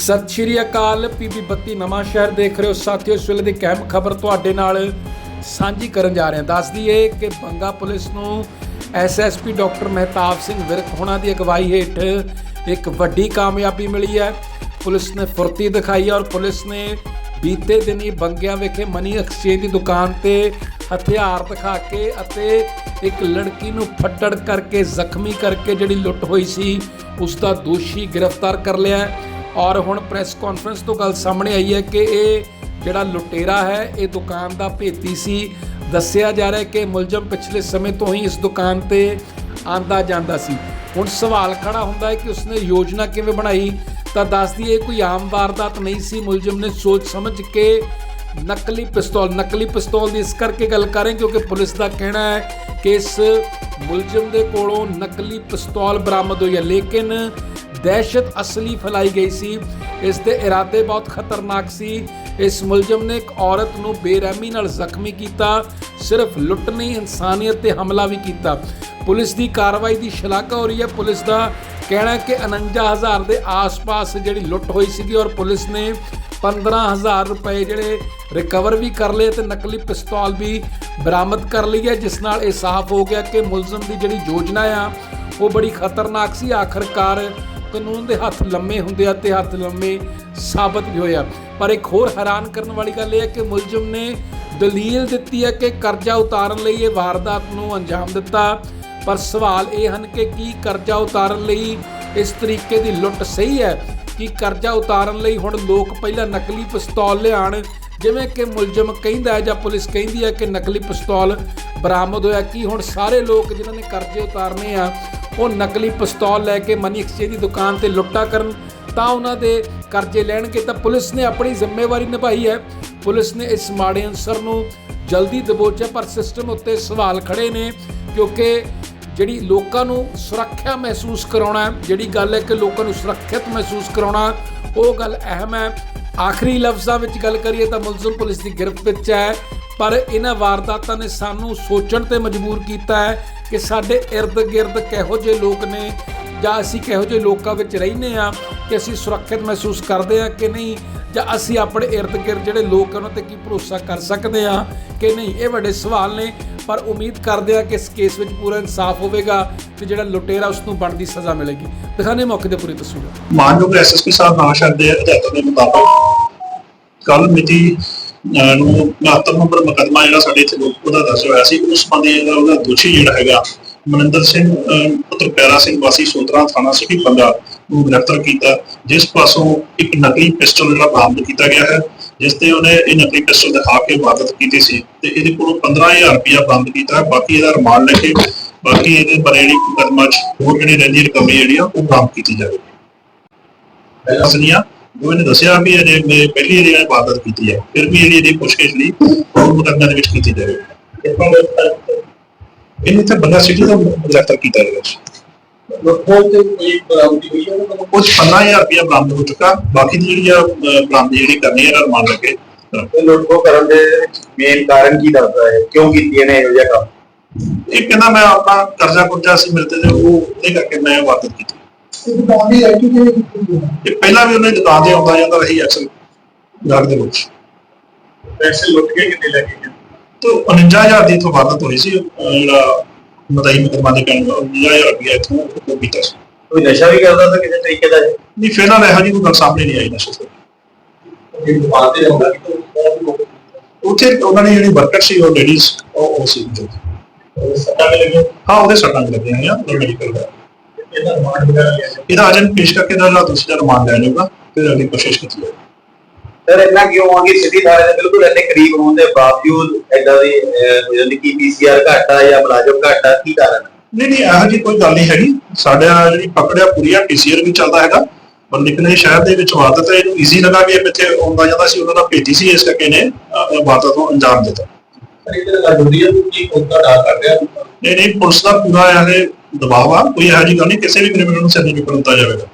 ਸਤਿ ਸ਼੍ਰੀ ਅਕਾਲ ਪੀਬੀ 32 ਨਵਾਂ ਸ਼ਹਿਰ ਦੇਖ ਰਹੇ ਹੋ। ਸਾਥੀਓ, ਇਸ ਵੇਲੇ ਦੀ ਅਹਿਮ ਖਬਰ ਤੁਹਾਡੇ ਨਾਲ ਸਾਂਝੀ ਕਰਨ ਜਾ ਰਹੇ ਹਾਂ। ਦੱਸ ਦਈਏ ਕਿ ਬੰਗਾ ਪੁਲਿਸ ਨੂੰ ਐਸਐਸਪੀ ਡਾਕਟਰ ਮਹਿਤਾਬ ਸਿੰਘ ਵਿਰਕ ਹੋਣਾ ਦੀ ਅਗਵਾਈ ਹੇਠ ਇੱਕ ਵੱਡੀ ਕਾਮਯਾਬੀ ਮਿਲੀ ਹੈ। ਪੁਲਿਸ ਨੇ ਫੁਰਤੀ ਦਿਖਾਈ ਹੈ ਔਰ ਪੁਲਿਸ ਨੇ ਬੀਤੇ ਦਿਨੀ ਬੰਗਿਆਂ ਵਿਖੇ ਮਨੀ ਐਕਸਚੇਂਜ ਦੀ ਦੁਕਾਨ ਤੇ ਹਥਿਆਰ ਦਿਖਾ ਕੇ ਅਤੇ ਇੱਕ ਲੜਕੀ ਨੂੰ ਫੱਟੜ ਕਰਕੇ, ਜ਼ਖਮੀ ਕਰਕੇ ਜਿਹੜੀ ਲੁੱਟ ਹੋਈ ਸੀ ਉਸ ਦਾ ਦੋਸ਼ੀ ਗ੍ਰਿਫਤਾਰ ਕਰ ਲਿਆ ਹੈ। ਔਰ ਹੁਣ ਪ੍ਰੈਸ ਕਾਨਫਰੰਸ ਤੋਂ ਗੱਲ ਸਾਹਮਣੇ ਆਈ ਹੈ ਕਿ ਇਹ ਜਿਹੜਾ ਲੁਟੇਰਾ ਹੈ, ਇਹ ਦੁਕਾਨ ਦਾ ਭੇਤੀ ਸੀ। ਦੱਸਿਆ ਜਾ ਰਿਹਾ ਹੈ ਕਿ ਮੁਲਜ਼ਮ ਪਿਛਲੇ ਸਮੇਂ ਤੋਂ ਹੀ ਇਸ ਦੁਕਾਨ ਤੇ ਆਂਦਾ ਜਾਂਦਾ ਸੀ। ਹੁਣ ਸਵਾਲ ਖੜਾ ਹੁੰਦਾ ਹੈ ਕਿ ਉਸਨੇ ਯੋਜਨਾ ਕਿਵੇਂ ਬਣਾਈ? ਤਾਂ ਦੱਸਦੀ ਇਹ ਕੋਈ ਆਮ ਵਾਰਦਾਤ ਨਹੀਂ ਸੀ। ਮੁਲਜ਼ਮ ਨੇ ਸੋਚ ਸਮਝ ਕੇ ਨਕਲੀ ਪਿਸਤੌਲ ਨਕਲੀ ਪਿਸਤੌਲ ਦੀ ਇਸ ਕਰਕੇ ਗੱਲ ਕਰ ਰਹੇ ਕਿਉਂਕਿ ਪੁਲਿਸ ਦਾ ਕਹਿਣਾ ਹੈ ਕਿ ਇਸ ਮੁਲਜ਼ਮ ਦੇ ਕੋਲੋਂ ਨਕਲੀ ਪਿਸਤੌਲ ਬਰਾਮਦ ਹੋਈ ਹੈ। ਲੇਕਿਨ ਦਹਿਸ਼ਤ ਅਸਲੀ ਫੈਲਾਈ ਗਈ ਸੀ ਇਸ ਦੇ ਇਰਾਦੇ ਬਹੁਤ ਖਤਰਨਾਕ ਸੀ ਇਸ ਮੁਲਜ਼ਮ ਨੇ ਇੱਕ ਔਰਤ ਨੂੰ ਬੇਰਹਿਮੀ ਨਾਲ ਜ਼ਖਮੀ ਕੀਤਾ ਸਿਰਫ ਲੁੱਟ ਨਹੀਂ ਇਨਸਾਨੀਅਤ ਤੇ ਹਮਲਾ ਵੀ ਕੀਤਾ ਪੁਲਿਸ ਦੀ ਕਾਰਵਾਈ ਦੀ ਸ਼ਲਾਘਾ ਹੋ ਰਹੀ ਹੈ ਪੁਲਿਸ ਦਾ ਕਹਿਣਾ ਹੈ ਕਿ 49000 ਦੇ ਆਸ-ਪਾਸ ਜਿਹੜੀ ਲੁੱਟ ਹੋਈ ਸੀਗੀ ਔਰ ਪੁਲਿਸ ਨੇ 15000 ਰੁਪਏ ਜਿਹੜੇ ਰਿਕਵਰ ਵੀ ਕਰ ਲਏ ਤੇ ਨਕਲੀ ਪਿਸਤੌਲ ਵੀ ਬਰਾਮਦ ਕਰ ਲਈ ਹੈ ਜਿਸ ਨਾਲ ਇਹ ਸਾਫ਼ ਹੋ ਗਿਆ ਕਿ ਮੁਲਜ਼ਮ ਦੀ ਜਿਹੜੀ ਯੋਜਨਾ ਆ ਉਹ ਬੜੀ ਖਤਰਨਾਕ ਸੀ ਆਖਰਕਾਰ ਕਾਨੂੰਨ ਦੇ ਹੱਥ ਲੰਮੇ ਹੁੰਦੇ ਆ ਤੇ ਹੱਥ ਲੰਮੇ ਸਾਬਤ ਵੀ ਹੋਇਆ ਪਰ ਇੱਕ ਹੋਰ ਹੈਰਾਨ ਕਰਨ ਵਾਲੀ ਗੱਲ ਇਹ ਹੈ ਕਿ ਮੁਲਜ਼ਮ ਨੇ ਦਲੀਲ ਦਿੱਤੀ ਹੈ ਕਿ ਕਰਜ਼ਾ ਉਤਾਰਨ ਲਈ ਇਹ ਵਾਰਦਾਤ ਨੂੰ ਅੰਜਾਮ ਦਿੱਤਾ। ਪਰ ਸਵਾਲ ਇਹ ਹਨ ਕਿ ਕੀ ਕਰਜ਼ਾ ਉਤਾਰਨ ਲਈ ਇਸ ਤਰੀਕੇ ਦੀ ਲੁੱਟ ਸਹੀ ਹੈ? ਕਿ ਕਰਜ਼ਾ ਉਤਾਰਨ ਲਈ ਹੁਣ ਲੋਕ ਪਹਿਲਾਂ ਨਕਲੀ ਪਿਸਤੌਲ ਲਿਆਣ ਜਿਵੇਂ ਕਿ ਮੁਲਜ਼ਮ ਕਹਿੰਦਾ ਹੈ ਜਾਂ ਪੁਲਿਸ ਕਹਿੰਦੀ ਹੈ ਕਿ ਨਕਲੀ ਪਿਸਤੌਲ ਬਰਾਮਦ ਹੋਇਆ। ਕੀ ਹੁਣ ਸਾਰੇ ਲੋਕ ਜਿਨ੍ਹਾਂ ਨੇ ਕਰਜ਼ੇ ਉਤਾਰਨੇ ਆ ਉਹ ਨਕਲੀ ਪਿਸਤੌਲ ਲੈ ਕੇ ਮਨੀ ਐਕਸਚੇਂਜ ਦੀ ਦੁਕਾਨ ਤੇ ਲੁੱਟਾ ਕਰਨ ਤਾਂ ਉਹਨਾਂ ਦੇ ਕਰਜ਼ੇ ਲੈਣਗੇ ਤਾਂ ਪੁਲਿਸ ਨੇ ਆਪਣੀ ਜ਼ਿੰਮੇਵਾਰੀ ਨਿਭਾਈ ਹੈ। ਪੁਲਿਸ ਨੇ ਇਸ ਮਾੜੇ ਅਨਸਰ ਨੂੰ ਜਲਦੀ ਦਬੋਚਿਆ ਪਰ ਸਿਸਟਮ ਉੱਤੇ ਸਵਾਲ ਖੜੇ ਨੇ ਕਿਉਂਕਿ ਜਿਹੜੀ ਲੋਕਾਂ ਨੂੰ ਸੁਰੱਖਿਆ ਮਹਿਸੂਸ ਕਰਾਉਣਾ ਜਿਹੜੀ ਗੱਲ ਹੈ ਕਿ ਲੋਕਾਂ ਨੂੰ ਸੁਰੱਖਿਅਤ ਮਹਿਸੂਸ ਕਰਾਉਣਾ, ਉਹ ਗੱਲ ਅਹਿਮ ਹੈ। ਆਖਰੀ ਲਫ਼ਜ਼ਾਂ ਵਿੱਚ ਗੱਲ ਕਰੀਏ ਤਾਂ ਮੁਲਜ਼ਮ ਪੁਲਿਸ ਦੀ ਗ੍ਰਿਫਤ ਵਿੱਚ ਹੈ, ਪਰ ਇਹਨਾਂ ਵਾਰਦਾਤਾਂ ਨੇ ਸਾਨੂੰ ਸੋਚਣ ਤੇ ਮਜਬੂਰ ਕੀਤਾ ਹੈ ਕਿ ਸਾਡੇ ird-gird ਕਿਹੋ ਜਿਹੇ ਲੋਕ ਨੇ ਜਾਂ ਅਸੀਂ ਕਿਹੋ ਜਿਹੇ ਲੋਕਾਂ ਵਿੱਚ ਰਹਿੰਦੇ ਆ ਕਿ ਅਸੀਂ ਸੁਰੱਖਿਅਤ ਮਹਿਸੂਸ ਕਰਦੇ ਆ ਕਿ ਨਹੀਂ, ਜਾਂ ਅਸੀਂ ਆਪਣੇ ird-gird ਜਿਹੜੇ ਲੋਕ ਉਹਨਾਂ ਤੇ ਕੀ ਭਰੋਸਾ ਕਰ ਸਕਦੇ ਆ ਕਿ ਨਹੀਂ? ਇਹ ਵੱਡੇ ਸਵਾਲ ਨੇ, ਪਰ ਉਮੀਦ ਕਰਦੇ ਆ ਕਿ ਇਸ ਕੇਸ ਵਿੱਚ ਪੂਰਾ ਇਨਸਾਫ ਹੋਵੇਗਾ ਤੇ ਜਿਹੜਾ ਲੁਟੇਰਾ ਉਸ ਨੂੰ ਬਣਦੀ ਸਜ਼ਾ ਮਿਲੇਗੀ। ਦਿਖਾਣੇ ਮੌਕੇ ਤੇ ਪੂਰੀ ਤਸਵੀਰ। ਮਾਨਯੋਗ ਐਸਐਸਪੀ ਸਾਹਿਬ ਨਾਸ਼ਰ ਦੇ ਹਦਾਇਤਾਂ ਦੇ ਮੁਤਾਬਕ ਕੱਲ ਮਿਤੀ ਨੂੰ 72 ਨੰਬਰ ਮੁਕੱਦਮਾ ਜਿਹੜਾ ਸਾਡੇ ਇੱਥੇ ਉਹਦਾ ਦਰਜ ਹੋਇਆ ਸੀ। ਉਸ ਸੰਬੰਧੀ ਜਿਹੜਾ ਉਹਦਾ ਦੋਸ਼ੀ ਜਿਹੜਾ ਹੈਗਾ, ਮਨਿੰਦਰ ਸਿੰਘ ਪੁੱਤਰ ਪਿਆਰਾ ਸਿੰਘ ਵਾਸੀ ਸੋਤਰਾ ਥਾਣਾ ਸਿਟੀ ਪੰਗਾ ਨੂੰ ਗ੍ਰਿਫਤਾਰ ਕੀਤਾ, ਜਿਸ ਪਾਸੋਂ ਇੱਕ ਨਕਲੀ ਪਿਸਟਲ ਜਿਹੜਾ ਬਰਾਮਦ ਕੀਤਾ ਗਿਆ ਹੈ, ਜਿਸ ਤੇ ਉਹਨੇ ਇਹ ਨਕਲੀ ਪਿਸਟਲ ਦਿਖਾ ਕੇ ਵਾਰਦਾਤ ਕੀਤੀ ਸੀ। ਤੇ ਇਹਦੇ ਕੋਲੋਂ 15000 ਰੁਪਇਆ ਬਰਾਮਦ ਕੀਤਾ ਬਾਕੀ ਇਹਦਾ ਰਿਮਾਂਡ ਲੈ ਕੇ, ਬਾਕੀ ਇਹਦੇ ਬਾਰੇ ਜਿਹੜੀ ਮੁਕੱਦਮਾ 'ਚ ਹੋਰ ਜਿਹੜੀ ਰਹਿੰਦੀ ਰਿਕਵਰੀ ਜਿਹੜੀ ਆ, ਉਹ ਬਰਾਮਦ ਕੀਤੀ ਜਾਵੇਗੀ। ਅਸਲੀਆਂ ਉਹ ਇਹਨੇ ਦੱਸਿਆ ਵੀ ਇਹਨੇ ਮੈਂ ਪਹਿਲੀ ਵਾਰੀ ਇਹ ਵਾਰਦਾਤ ਕੀਤੀ ਹੈ। ਫਿਰ ਵੀ ਇਹਦੀ ਇਹਦੀ ਪੁੱਛਗਿੱਛ ਲਈ ਹੋਰ ਮੁਕੱਦਮੇ ਦੇ ਵਿੱਚ ਕੀਤੀ ਜਾਵੇਗੀ ਇਹਨੇ ਤਾਂ ਬੰਦਾ ਸਿਟੀ ਦਾ ਗ੍ਰਿਫਤਾਰ ਕੀਤਾ ਗਿਆ ਲੋਕੋਂ ਤੇ ਕੋਈ ਬਰਾਮਦੀ ਹੋਈ ਹੈ ਉਹਨਾਂ ਕੁਝ 15000 ਰੁਪਇਆ ਬਰਾਮਦ ਹੋ ਚੁੱਕਾ। ਬਾਕੀ ਦੀ ਜਿਹੜੀ ਆ ਬਰਾਮਦੀ ਜਿਹੜੀ ਕਰਨੀ ਹੈ ਰਿਮਾਂਡ ਲੱਗੇ। ਨੂੰ ਲੁੱਟਖੋ ਕਰਨ ਦੇ ਮੇਨ ਕਾਰਨ ਕੀ ਦੱਸਦਾ ਹੈ ਕਿਉਂ ਕੀਤੀ ਇਹਨੇ ਇਹੋ ਜਿਹਾ ਕੰਮ? ਇਹ ਕਹਿੰਦਾ ਮੈਂ ਆਪਣਾ ਕਰਜ਼ਾ ਕੁਰਜ਼ਾ ਸੀ ਮੇਰੇ ਤੇ ਉਹ ਇਹ ਕਰਕੇ ਮੈਂ ਵਾਰਦਾਤ ਕੀਤੀ। ਦੁਕਾਨ ਦੀ ਇਹ ਪਹਿਲਾਂ ਵੀ ਉਹਨੇ ਦੁਕਾਨ ਤੇ ਆਉਂਦਾ ਜਾਂਦਾ ਰਹੀ ਅਕਸਰ ਗਾਹਕ ਦੇ ਵਿੱਚ। ਪੈਸੇ ਲੁੱਟ ਕੇ ਕਿੰਨੇ ਲੈ ਕੇ ਗਏ? ਤੇ 49000 ਦੀ ਤੋਂ ਵਾਰਦਾਤ ਹੋਈ ਸੀ ਜਿਹੜਾ ਮਦਾਈ ਮੁਕੱਦਮਾ ਦੇ ਕਾਰਨ 49000 ਰੁਪਇਆ ਇਥੋਂ ਉਹ ਕੀਤਾ ਸੀ। ਕੋਈ ਨਸ਼ਾ ਵੀ ਕਰਦਾ ਤਾਂ ਕਿਸੇ ਤਰੀਕੇ ਦਾ? ਨਹੀਂ ਫਿਲਹਾਲ ਇਹੋ ਜਿਹੀ ਕੋਈ ਗੱਲ ਸਾਹਮਣੇ ਨਹੀਂ ਆਈ ਨਸ਼ੇ ਤੋਂ ਜੇ ਦੁਕਾਨ ਤੇ ਆਉਂਦਾ ਕਿ ਉੱਥੇ ਉਹਨਾਂ ਨੇ ਜਿਹੜੀ ਵਰਕਰ ਸੀ ਉਹ ਲੇਡੀਜ਼ ਉਹ ਉਹ ਸੀ। ਜੋ ਉਹ ਸੱਟਾ ਵੀ ਲੱਗਿਆ? ਹਾਂ ਉਹਦੇ ਸੱਟਾਂ ਵੀ ਲੱਗੀਆਂ ਆ ਮੈਡੀਕਲ ਦਾ। ਇਹਦਾ ਰਿਮਾਂਡ ਵਗੈਰਾ ਲਿਆ ਜਾਏ। ਇਹਦਾ ਅਜਨ ਪੇਸ਼ ਕਰਕੇ ਦਾ ਜਿਹੜਾ ਦੂਸਰਾ ਰਿਮਾਂਡ ਲੈ ਜਾਊਗਾ ਫਿਰ ਅਗਲੀ ਕੋਸ਼ਿਸ਼ ਕੀਤੀ ਜਾਊਗੀ। ਸਰ ਇੰਨਾ ਕਿਉਂ ਆ ਕਿ ਸਿੱਧੀ ਥਾਣੇ ਦੇ ਬਿਲਕੁਲ ਇੰਨੇ ਕਰੀਬ ਹੋਣ ਦੇ ਬਾਵਜੂਦ ਐਦਾਂ ਦੀ ਅਹ, ਹੋ ਜਾਂਦੀ ਕੀ ਪੀਸੀਆਰ ਘੱਟ ਆ ਜਾਂ ਮੁਲਾਜ਼ਮ ਘੱਟ ਆ ਕੀ ਕਾਰਨ ਹੈ? ਨਹੀਂ ਨਹੀਂ ਇਹੋ ਜਿਹੀ ਕੋਈ ਗੱਲ ਨਹੀਂ ਹੈਗੀ। ਸਾਡਾ ਜਿਹੜੀ ਪਕੜਿਆ ਪੂਰੀਆ ਪੀਸੀਆਰ ਵੀ ਚੱਲਦਾ ਹੈਗਾ। ਪਰ ਨਿਕਲੇ ਸ਼ਹਿਰ ਦੇ ਵਿੱਚ ਵਾਰਦਾਤ ਹੈ ਇਹਨੂੰ ਈਜ਼ੀ ਲੱਗਾ ਵੀ ਇਹ ਇੱਥੇ ਆਉਂਦਾ ਜਾਂਦਾ ਸੀ ਉਹਨਾਂ ਦਾ ਭੇਜੀ ਸੀ ਇਸ ਕਰਕੇ ਨੇ ਵਾਰਦਾਤ ਨੂੰ ਅੰਜਾਮ ਦਿੱਤਾ। ਸਰ ਇਹ ਤਾਂ ਗੱਲ ਹੁੰਦੀ ਹੈ ਕਿ ਕੋਕਾ ਡਾ ਕਰ ਰਿਹਾ ਨਹੀਂ ਨਹੀਂ ਪੁਲਿਸ ਦਾ ਪੂਰਾ ਇਹ ਦਬਾਅ ਆ ਕੋਈ ਇਹੋ ਜਿਹੀ ਗੱਲ ਨਹੀਂ, ਕਿਸੇ ਵੀ ਕ੍ਰਿਮੀਨਲ ਨੂੰ ਸਿਰ ਨਹੀਂ ਨਿਕਲਣ ਦਿੱਤਾ ਜਾਵੇਗਾ।